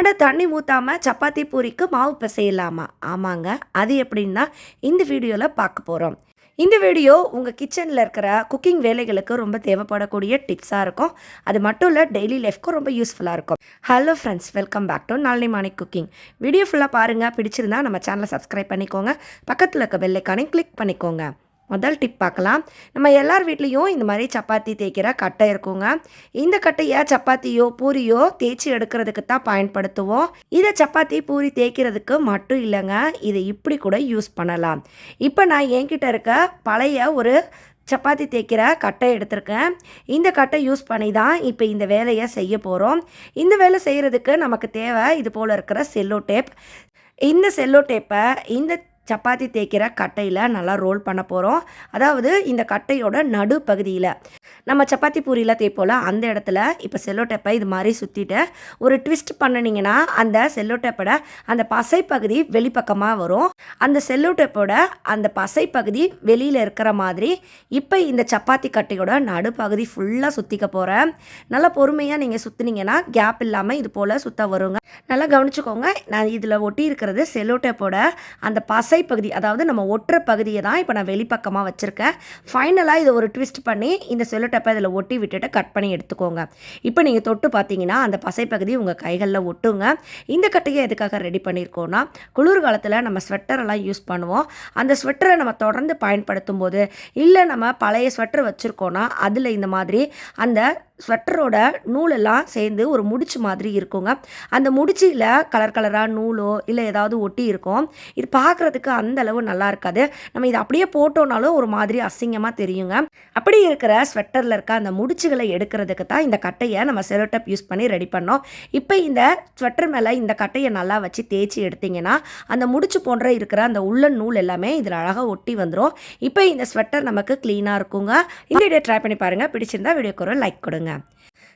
அட தண்ணி ஊற்றாமல் சப்பாத்தி பூரிக்கு மாவு பிசையலாமா? ஆமாங்க. அது எப்படின்னா இந்த வீடியோவில் பார்க்க போகிறோம் இந்த வீடியோ உங்கள் கிச்சனில் இருக்கிற குக்கிங் வேலைகளுக்கு ரொம்ப தேவைப்படக்கூடிய டிப்ஸாக இருக்கும். அது மட்டும் இல்லை டெய்லி லைஃப்க்கும் ரொம்ப யூஸ்ஃபுல்லாக இருக்கும். Hello friends welcome back to நாளை மார்னிங் குக்கிங். வீடியோ ஃபுல்லாக பாருங்கள் பிடிச்சிருந்தா நம்ம சேனலை சப்ஸ்கிரைப் பண்ணிக்கோங்க. பக்கத்தில் இருக்க பெல்லைக்கானே கிளிக் பண்ணிக்கோங்க. முதல் டிப் பார்க்கலாம். நம்ம எல்லார் வீட்லேயும் இந்த மாதிரி சப்பாத்தி தேய்க்கிற கட்டை இருக்குங்க. இந்த கட்டையை சப்பாத்தியோ பூரியோ தேய்ச்சி எடுக்கிறதுக்கு தான் பயன்படுத்துவோம். இதை சப்பாத்தி பூரி தேய்க்கிறதுக்கு மட்டும் இல்லைங்க. இதை இப்படி கூட யூஸ் பண்ணலாம். இப்போ நான் என்கிட்ட இருக்க பழைய ஒரு சப்பாத்தி தேய்க்கிற கட்டை எடுத்திருக்கேன். இந்த கட்டை யூஸ் பண்ணி தான் இப்போ இந்த வேலையை செய்ய போகிறோம் இந்த வேலை செய்கிறதுக்கு நமக்கு தேவை இது போல் இருக்கிற செல்லோ டேப் இந்த செல்லோ டேப்பை இந்த சப்பாத்தி தேய்க்கிற கட்டையில் நல்லா ரோல் பண்ண போகிறோம் அதாவது இந்த கட்டையோட நடு பகுதியில் நம்ம சப்பாத்தி பூரியில் தேய்ப்போல அந்த இடத்துல இப்போ செல்லோ டேப்பை இது மாதிரி சுற்றிட்டு ஒரு ட்விஸ்ட் பண்ணினீங்கன்னா அந்த செல்லோ டேப்போட அந்த பசை பகுதி வெளிப்பக்கமாக வரும். அந்த செல்லோ டேப்போட அந்த பசை பகுதி வெளியில் இருக்கிற மாதிரி இப்போ இந்த சப்பாத்தி கட்டையோட நடுப்பகுதி ஃபுல்லாக சுற்றிக்க போகிறேன் நல்லா பொறுமையாக நீங்கள் சுற்றுனீங்கன்னா கேப் இல்லாமல் இது போல் சுத்த வருங்க. நல்லா கவனிச்சுக்கோங்க நான் இதில் ஒட்டி இருக்கிறது செலோடேப்போட அந்த பசை பகுதி அதாவது நம்ம ஒட்டுற பகுதியை தான் இப்போ நான் வெளிப்பக்கமாக வச்சுருக்கேன். ஃபைனலாக இதை ஒரு ட்விஸ்ட் பண்ணி இந்த செல்லோ டேப்பை இதில் ஒட்டி விட்டுட்டு கட் பண்ணி எடுத்துக்கோங்க. இப்போ நீங்கள் தொட்டு பார்த்தீங்கன்னா அந்த பசை பகுதி உங்கள் கைகளில் ஒட்டுங்க. இந்த கட்டையை எதுக்காக ரெடி பண்ணியிருக்கோன்னா குளிர்காலத்தில் நம்ம ஸ்வெட்டரெல்லாம் யூஸ் பண்ணுவோம். அந்த ஸ்வெட்டரை நம்ம தொடர்ந்து பயன்படுத்தும் போது இல்லை நம்ம பழைய ஸ்வெட்டர் வச்சுருக்கோன்னா அதில் இந்த மாதிரி அந்த ஸ்வெட்டரோட நூலெல்லாம் சேர்ந்து ஒரு முடிச்சு மாதிரி இருக்குங்க. அந்த முடிச்சியில் கலர் கலராக நூலோ இல்லை ஏதாவது ஒட்டி இருக்கும். இது பார்க்குறதுக்கு அந்த அளவு நல்லா இருக்காது. நம்ம இதை அப்படியே போட்டோனாலும் ஒரு மாதிரி அசிங்கமாக தெரியுங்க. அப்படி இருக்கிற ஸ்வெட்டரில் இருக்க அந்த முடிச்சுகளை எடுக்கிறதுக்கு தான் இந்த கட்டையை நம்ம செலோடப் யூஸ் பண்ணி ரெடி பண்ணோம். இப்போ இந்த ஸ்வெட்டர் மேலே இந்த கட்டையை நல்லா வச்சு தேய்ச்சி எடுத்தீங்கன்னா அந்த முடிச்சு போன்ற இருக்கிற அந்த உள்ள நூல் எல்லாமே இதில் அழகாக ஒட்டி வந்துடும் இப்போ இந்த ஸ்வெட்டர் நமக்கு க்ளீனாக இருக்குங்க. இந்த வீடியோ ட்ரை பண்ணி பாருங்கள் பிடிச்சிருந்தா வீடியோக்கு ஒரு லைக் கொடுங்க.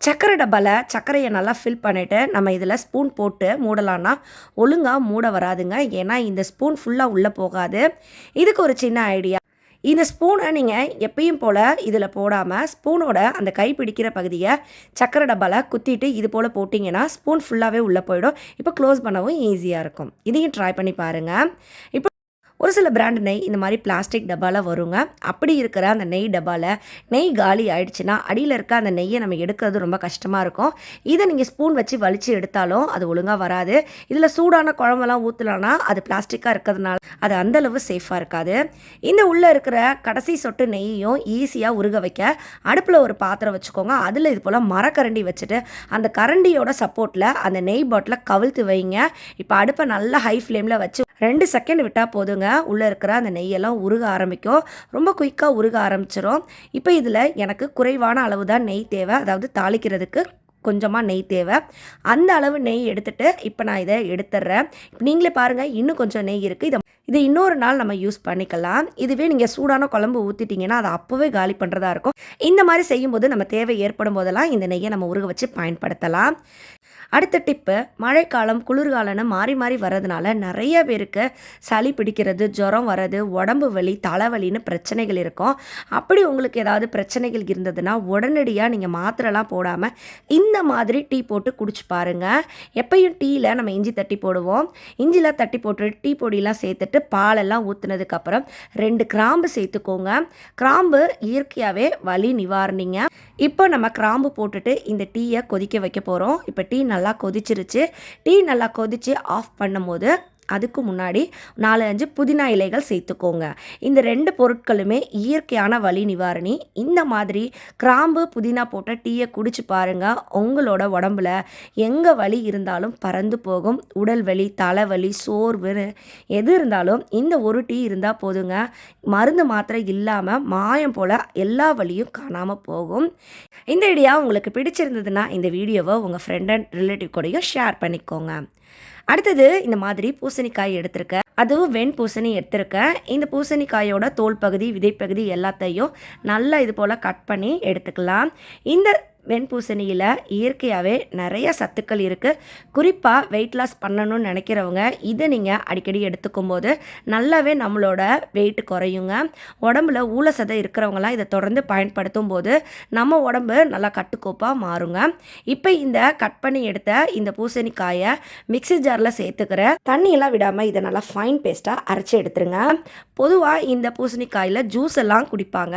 சர்க்கரை டப்பாவில் சர்க்கரையை நல்லா ஃபில் பண்ணிவிட்டு நம்ம இதில் ஸ்பூன் போட்டு மூடலான்னா ஒழுங்காக மூட வராதுங்க. ஏன்னா இந்த ஸ்பூன் ஃபுல்லாக உள்ளே போகாது. இதுக்கு ஒரு சின்ன ஐடியா இந்த ஸ்பூனை நீங்கள் எப்பயும் போல் இதில் போடாமல் ஸ்பூனோட அந்த கை பிடிக்கிற பகுதியை சக்கரை டப்பாவில் குத்திட்டு இது போல் போட்டிங்கன்னா ஸ்பூன் ஃபுல்லாகவே உள்ளே போயிடும். இப்போ க்ளோஸ் பண்ணவும் ஈஸியாக இருக்கும். இதையும் ட்ரை பண்ணி பாருங்கள் இப்போ ஒரு சில பிராண்ட் நெய் இந்த மாதிரி பிளாஸ்டிக் டப்பாவில் வருங்க. அப்படி இருக்கிற அந்த நெய் டப்பாவில் நெய் காலி ஆயிடுச்சுன்னா அடியில் இருக்க அந்த நெய்யை நம்ம எடுக்கிறது ரொம்ப கஷ்டமாக இருக்கும். இதை நீங்கள் ஸ்பூன் வச்சு வலிச்சு எடுத்தாலும் அது ஒழுங்காக வராது. இதில் சூடான குழம்பெல்லாம் ஊற்றலான்னா அது பிளாஸ்டிக்காக இருக்கிறதுனால அது அந்தளவு சேஃபாக இருக்காது. இந்த உள்ளே இருக்கிற கடைசி சொட்டு நெய்யையும் ஈஸியாக உருக வைக்க அடுப்பில் ஒரு பாத்திரம் வச்சுக்கோங்க. அதில் இது போல் மரக்கரண்டி வச்சுட்டு அந்த கரண்டியோட சப்போர்ட்டில் அந்த நெய் பாட்டிலை கவிழ்த்து வைங்க. இப்போ அடுப்பை நல்லா ஹை ஃப்ளேமில் வச்சு ரெண்டு செகண்ட் விட்டால் போதுங்க. உள்ளே இருக்கிற அந்த நெய்யெல்லாம் உருக ஆரம்பிக்கும். ரொம்ப குயிக்காக உருக ஆரம்பிச்சிடும் இப்போ இதில் எனக்கு குறைவான அளவு தான் நெய் தேவை. அதாவது தாளிக்கிறதுக்கு கொஞ்சமாக நெய் தேவை. அந்த அளவு நெய் எடுத்துட்டு இப்போ நான் இதை எடுத்துடுறேன் இப்போ நீங்களே பாருங்கள் இன்னும் கொஞ்சம் நெய் இருக்குது இதை இது இன்னொரு நாள் நம்ம யூஸ் பண்ணிக்கலாம். இதுவே நீங்கள் சூடான குழம்பு ஊற்றிட்டிங்கன்னா அதை அப்போவே காலி பண்ணுறதா இருக்கும். இந்த மாதிரி செய்யும்போது நம்ம தேவை ஏற்படும் போதெல்லாம் இந்த நெய்யை நம்ம உருக வச்சு பயன்படுத்தலாம். அடுத்த டிப்பு மழைக்காலம் குளிர்காலம்னு மாறி மாறி வர்றதுனால நிறைய பேருக்கு சளி பிடிக்கிறது ஜுரம் வர்றது உடம்பு வலி தலைவலின்னு பிரச்சனைகள் இருக்கும். அப்படி உங்களுக்கு ஏதாவது பிரச்சனைகள் இருந்ததுன்னா உடனடியாக நீங்கள் மாத்திரைலாம் போடாமல் இந்த மாதிரி டீ போட்டு குடிச்சு பாருங்கள் எப்பயும் டீயில் நம்ம இஞ்சி தட்டி போடுவோம். இஞ்சிலாம் தட்டி போட்டு டீ பொடியெலாம் சேர்த்துட்டு பாலெல்லாம் ஊற்றுனதுக்கப்புறம் ரெண்டு கிராம்பு சேர்த்துக்கோங்க. கிராம்பு இயற்கையாகவே வலி நிவாரணிங்க. இப்போ நம்ம கிராம்பு போட்டுட்டு இந்த டீயை கொதிக்க வைக்க போகிறோம் இப்போ டீ நல்லா கொதிச்சிருச்சு. டீ நல்லா கொதித்து ஆஃப் பண்ணும்போது அதுக்கு முன்னாடி நாலு அஞ்சு புதினா இலைகள் சேர்த்துக்கோங்க. இந்த ரெண்டு பொருட்களுமே இயற்கையான வலி நிவாரணி. இந்த மாதிரி கிராம்பு புதினா போட்ட டீயை குடிச்சு பாருங்கள் உங்களோட உடம்புல எங்கே வலி இருந்தாலும் பறந்து போகும். உடல் வலி தலைவலி சோர்வு எது இருந்தாலும் இந்த ஒரு டீ இருந்தால் போதுங்க. மருந்து மாத்திரை இல்லாமல் மாயம் போல் எல்லா வலியும் காணாமல் போகும். இந்த ஐடியா உங்களுக்கு பிடிச்சிருந்ததுன்னா இந்த வீடியோவை உங்கள் ஃப்ரெண்ட் அண்ட் ரிலேட்டிவ் கூடயும் ஷேர் பண்ணிக்கோங்க. அடுத்தது இந்த மாதிரி பூசணிக்காய் எடுத்திருக்கேன் அதுவும் வெண் பூசணி எடுத்திருக்கேன் இந்த பூசணிக்காயோட தோல் பகுதி விதைப்பகுதி எல்லாத்தையும் நல்லா இது போல் கட் பண்ணி எடுத்துக்கலாம். இந்த வெண்பூசணியில் இயற்கையாகவே நிறைய சத்துக்கள் இருக்குது குறிப்பாக வெயிட் லாஸ் பண்ணணும்னு நினைக்கிறவங்க இதை நீங்கள் அடிக்கடி எடுத்துக்கும் போது நல்லாவே நம்மளோட வெயிட் குறையுங்க. உடம்புல ஊழசதை இருக்கிறவங்களாம் இதை தொடர்ந்து பயன்படுத்தும் போது நம்ம உடம்பு நல்லா கட்டுக்கோப்பாக மாறுங்க. இப்போ இந்த கட் பண்ணி எடுத்த இந்த பூசணிக்காயை மிக்ஸி ஜாரில் சேர்த்துக்கிற தண்ணியெல்லாம் விடாமல் இதை நல்லா ஃபைன் பேஸ்ட்டாக அரைச்சி எடுத்துருங்க. பொதுவாக இந்த பூசணிக்காயில் ஜூஸ் எல்லாம் குடிப்பாங்க.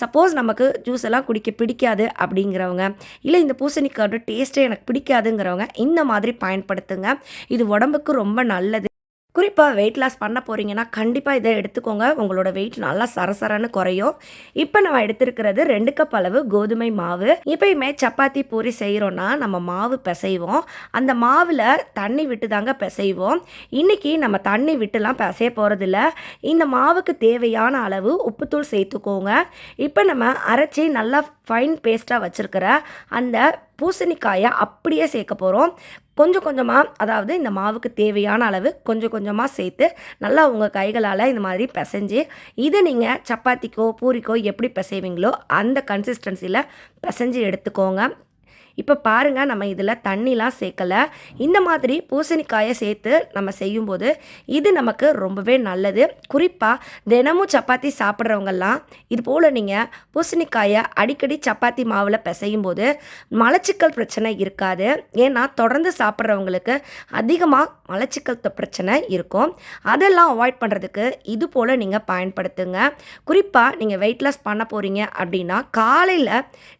சப்போஸ் நமக்கு ஜூஸ் எல்லாம் குடிக்க பிடிக்காது அப்படிங்கிறவங்க இல்லை இந்த பூசணிக்காயோட டேஸ்ட்டே எனக்கு பிடிக்காதுங்கிறவங்க இந்த மாதிரி பயன்படுத்துங்க. இது உடம்புக்கு ரொம்ப நல்லது. குறிப்பாக வெயிட் லாஸ் பண்ண போகிறீங்கன்னா கண்டிப்பாக இதை எடுத்துக்கோங்க. உங்களோட வெயிட் நல்லா சரசரன்னு குறையும். இப்போ நம்ம எடுத்திருக்கிறது ரெண்டு கப் அளவு கோதுமை மாவு. இப்பயுமே சப்பாத்தி பூரி செய்கிறோன்னா நம்ம மாவு பிசைவோம். அந்த மாவில் தண்ணி விட்டு தாங்க பிசைவோம். இன்றைக்கி நம்ம தண்ணி விட்டுலாம் பிசைய போகிறதில்ல இந்த மாவுக்கு தேவையான அளவு உப்புத்தூள் சேர்த்துக்கோங்க. இப்போ நம்ம அரைச்சி நல்லா ஃபைன் பேஸ்ட்டாக வச்சுருக்கிற அந்த பூசணிக்காயை அப்படியே சேர்க்க போகிறோம் கொஞ்சம் கொஞ்சமாக அதாவது இந்த மாவுக்கு தேவையான அளவு கொஞ்சம் கொஞ்சமாக சேர்த்து நல்லா உங்கள் கைகளால் இந்த மாதிரி பிசைஞ்சு இதை நீங்கள் சப்பாத்திக்கோ பூரிக்கோ எப்படி பிசைவீங்களோ அந்த கன்சிஸ்டன்சியில் பிசைஞ்சு எடுத்துக்கோங்க. இப்போ பாருங்கள் நம்ம இதில் தண்ணிலாம் சேர்க்கலை இந்த மாதிரி பூசணிக்காயை சேர்த்து நம்ம செய்யும்போது இது நமக்கு ரொம்பவே நல்லது. குறிப்பாக தினமும் சப்பாத்தி சாப்பிட்றவங்கெல்லாம் இது போல் நீங்கள் பூசணிக்காயை அடிக்கடி சப்பாத்தி மாவில் பிசையும் போது மலச்சிக்கல் பிரச்சனை இருக்காது. ஏன்னா தொடர்ந்து சாப்பிட்றவங்களுக்கு அதிகமாக மலச்சிக்கல் பிரச்சனை இருக்கும். அதெல்லாம் அவாய்ட் பண்ணுறதுக்கு இது போல் நீங்கள் பயன்படுத்துங்க. குறிப்பாக நீங்கள் வெயிட் லாஸ் பண்ண போகிறீங்க அப்படின்னா காலையில்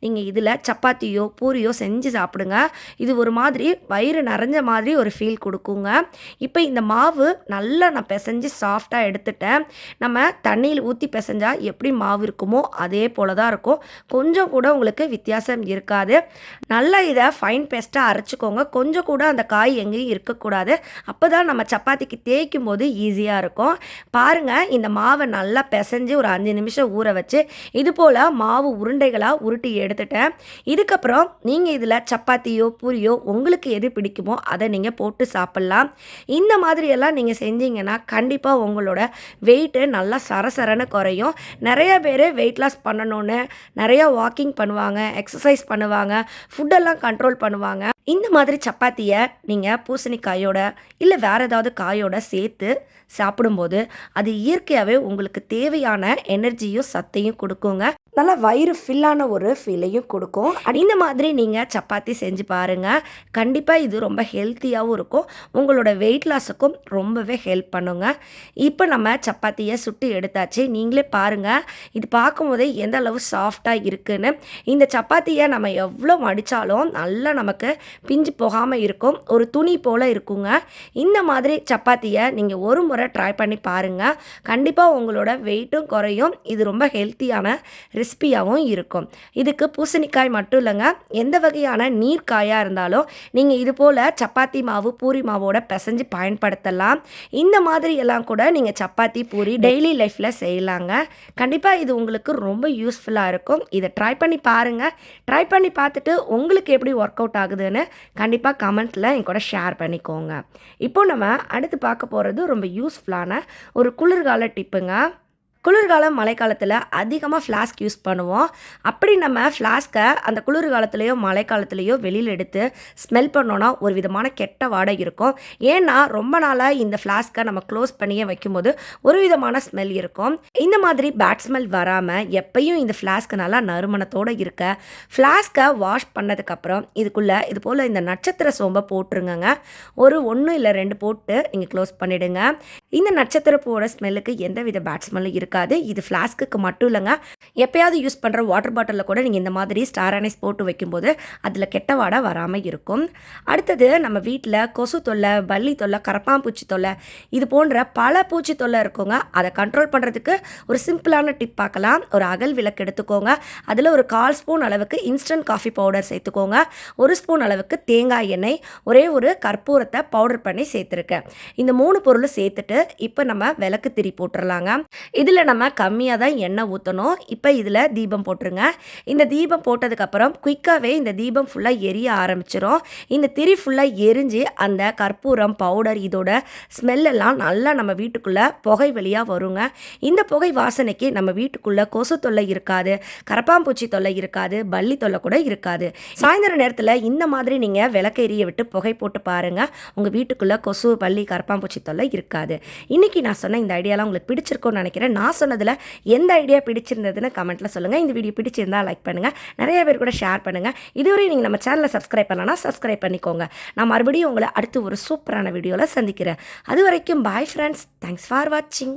நீங்கள் இதில் சப்பாத்தியோ பூரியோ செஞ்சு செஞ்சு சாப்பிடுங்க. இது ஒரு மாதிரி வயிறு நிறைஞ்ச மாதிரி ஒரு ஃபீல் கொடுக்குங்க. இப்போ இந்த மாவு நல்லா நான் பிசைஞ்சு சாஃப்டாக எடுத்துட்டேன். நம்ம தண்ணியில் ஊற்றி பிசைஞ்சால் எப்படி மாவு இருக்குமோ அதே போல தான் இருக்கும். கொஞ்சம் கூட உங்களுக்கு வித்தியாசம் இருக்காது. நல்லா இதை ஃபைன் பேஸ்ட்டாக அரைச்சிக்கோங்க. கொஞ்சம் கூட அந்த காய் எங்கேயும் இருக்கக்கூடாது. அப்போ தான் நம்ம சப்பாத்திக்கு தேய்க்கும் போது ஈஸியாக இருக்கும். பாருங்கள் இந்த மாவை நல்லா பிசைஞ்சு ஒரு அஞ்சு நிமிஷம் ஊற வச்சு இது போல் மாவு உருண்டைகளாக உருட்டி எடுத்துட்டேன். இதுக்கப்புறம் நீங்கள் இதில் சப்பாத்தியோ பூரியோ உங்களுக்கு எது பிடிக்குமோ அதை நீங்கள் போட்டு சாப்பிட்லாம். இந்த மாதிரியெல்லாம் நீங்கள் செஞ்சீங்கன்னா கண்டிப்பாக உங்களோட வெயிட்டு நல்லா சரசரன்னு குறையும். நிறைய பேர் வெயிட் லாஸ் பண்ணணும்னு நிறையா வாக்கிங் பண்ணுவாங்க எக்ஸசைஸ் பண்ணுவாங்க ஃபுட்டெல்லாம் கண்ட்ரோல் பண்ணுவாங்க. இந்த மாதிரி சப்பாத்தியை நீங்கள் பூசணிக்காயோட இல்லை வேறு ஏதாவது காயோட சேர்த்து சாப்பிடும்போது அது இயற்கையாகவே உங்களுக்கு தேவையான எனர்ஜியும் சத்தையும் கொடுக்குங்க. நல்லா வயிறு ஃபில்லான ஒரு ஃபீலையும் கொடுக்கும். இந்த மாதிரி நீங்கள் சப்பாத்தி செஞ்சு பாருங்கள் கண்டிப்பாக இது ரொம்ப ஹெல்த்தியாகவும் இருக்கும். உங்களோட வெயிட் லாஸுக்கும் ரொம்பவே ஹெல்ப் பண்ணுங்க. இப்போ நம்ம சப்பாத்தியை சுட்டு எடுத்தாச்சு. நீங்களே பாருங்கள் இது பார்க்கும்போதே எந்த அளவு சாஃப்டாக இருக்குன்னு. இந்த சப்பாத்தியை நம்ம எவ்வளோ மடித்தாலும் நல்லா நமக்கு பிஞ்சு போகாமல் இருக்கும். ஒரு துணி போல் இருக்குங்க. இந்த மாதிரி சப்பாத்தியை நீங்கள் ஒரு முறை ட்ரை பண்ணி பாருங்கள் கண்டிப்பாக உங்களோட வெயிட்டும் குறையும். இது ரொம்ப ஹெல்த்தியான கிறிஸ்பியாகவும் இருக்கும். இதுக்கு பூசணிக்காய் மட்டும் இல்லைங்க. எந்த வகையான நீர்க்காயாக இருந்தாலும் நீங்கள் இது போல் சப்பாத்தி மாவு பூரி மாவோட பிசைஞ்சு பயன்படுத்தலாம். இந்த மாதிரி எல்லாம் கூட நீங்கள் சப்பாத்தி பூரி டெய்லி லைஃப்பில் செய்யலாங்க. கண்டிப்பாக இது உங்களுக்கு ரொம்ப யூஸ்ஃபுல்லாக இருக்கும். இதை ட்ரை பண்ணி பாருங்கள் ட்ரை பண்ணி பார்த்துட்டு உங்களுக்கு எப்படி ஒர்க் அவுட் ஆகுதுன்னு கண்டிப்பாக கமெண்ட்டில் என் கூட ஷேர் பண்ணிக்கோங்க. இப்போ நம்ம அடுத்து பார்க்க போகிறது ரொம்ப யூஸ்ஃபுல்லான ஒரு குளிர்கால டிப்புங்க குளிர்காலம் மழைக்காலத்தில் அதிகமாக ஃப்ளாஸ்க் யூஸ் பண்ணுவோம். அப்படி நம்ம ஃப்ளாஸ்க்கை அந்த குளிர்காலத்துலேயோ மழைக்காலத்துலேயோ வெளியில் எடுத்து ஸ்மெல் பண்ணோன்னா ஒரு விதமான கெட்ட வாடை இருக்கும். ஏன்னா ரொம்ப நாளாக இந்த ஃப்ளாஸ்க்கை நம்ம க்ளோஸ் பண்ணியே வைக்கும்போது ஒரு விதமான ஸ்மெல் இருக்கும். இந்த மாதிரி பேட் ஸ்மெல் வராமல் எப்பயும் இந்த ஃப்ளாஸ்க்கு நல்லா நறுமணத்தோடு இருக்க. ஃப்ளாஸ்க்கை வாஷ் பண்ணதுக்கப்புறம் இதுக்குள்ளே இது போல் இந்த நட்சத்திர சோம்பை போட்டுருங்க ஒரு ஒன்று இல்லை ரெண்டு போட்டு நீங்கள் க்ளோஸ் பண்ணிவிடுங்க இந்த நட்சத்திர பூவோட ஸ்மெல்லுக்கு எந்த வித பேட் ஸ்மெல்லும் இருக்காது. இது ஃப்ளாஸ்க்கு மட்டும் இல்லைங்க. எப்பயாவது யூஸ் பண்ணுற வாட்டர் பாட்டிலில் கூட நீங்கள் இந்த மாதிரி ஸ்டார் அனைஸ் போட்டு வைக்கும்போது அதில் கெட்ட வாடை வராமல் இருக்கும். அடுத்தது நம்ம வீட்டில் கொசு தொல்லை பல்லி தொல்லை கரப்பாம்பூச்சி தொல்லை இது போன்ற பல பூச்சி தொல்லை இருக்குங்க. அதை கண்ட்ரோல் பண்ணுறதுக்கு ஒரு சிம்பிளான டிப் பார்க்கலாம். ஒரு அகல் விளக்கு எடுத்துக்கோங்க. அதில் ஒரு கால் ஸ்பூன் அளவுக்கு இன்ஸ்டன்ட் காஃபி பவுடர் சேர்த்துக்கோங்க. ஒரு ஸ்பூன் அளவுக்கு தேங்காய் எண்ணெய் ஒரே ஒரு கற்பூரத்தை பவுடர் பண்ணி சேர்த்துருக்கேன். இந்த மூணு பொருளும் சேர்த்துட்டு இப்போ நம்ம விளக்கு திரி போட்டுடலாங்க இதில் இதில் நம்ம கம்மியாக தான் எண்ணெய் ஊற்றணும். இப்போ இதில் தீபம் போட்டுருங்க. இந்த தீபம் போட்டதுக்கப்புறம் குயிக்காகவே இந்த தீபம் ஃபுல்லாக எரிய ஆரம்பிச்சிரும். இந்த திரி ஃபுல்லாக எரிஞ்சு அந்த கற்பூரம் பவுடர் இதோட ஸ்மெல்லெல்லாம் நல்லா நம்ம வீட்டுக்குள்ளே புகை வெளியாக வருங்க. இந்த புகை வாசனைக்கு நம்ம வீட்டுக்குள்ளே கொசு தொல்லை இருக்காது கரப்பாம்பூச்சி தொல்லை இருக்காது பள்ளி தொல்லை கூட இருக்காது. சாயந்தர நேரத்தில் இந்த மாதிரி நீங்கள் விளக்க எரிய விட்டு புகை போட்டு பாருங்கள் உங்கள் வீட்டுக்குள்ளே கொசு பள்ளி கரப்பாம்பூச்சி தொல்லை இருக்காது. இன்றைக்கி நான் சொன்ன இந்த ஐடியாலாம் உங்களுக்கு பிடிச்சிருக்கோன்னு நினைக்கிறேன். நான் நான் சொன்னதில் எந்த ஐடியா பிடிச்சிருந்ததுன்னு கமெண்ட்டில் சொல்லுங்கள் இந்த வீடியோ பிடிச்சிருந்தா லைக் பண்ணுங்கள் நிறைய பேர் கூட ஷேர் பண்ணுங்கள் இதுவரை நீங்கள் நம்ம சேனலை சப்ஸ்கிரைப் பண்ணலன்னா சப்ஸ்கிரைப் பண்ணிக்கோங்க. நான் மறுபடியும் உங்களை அடுத்து ஒரு சூப்பரான வீடியோவில் சந்திக்கிறேன். அது வரைக்கும் பாய் ஃப்ரெண்ட்ஸ் தேங்க்ஸ் ஃபார் வாட்சிங்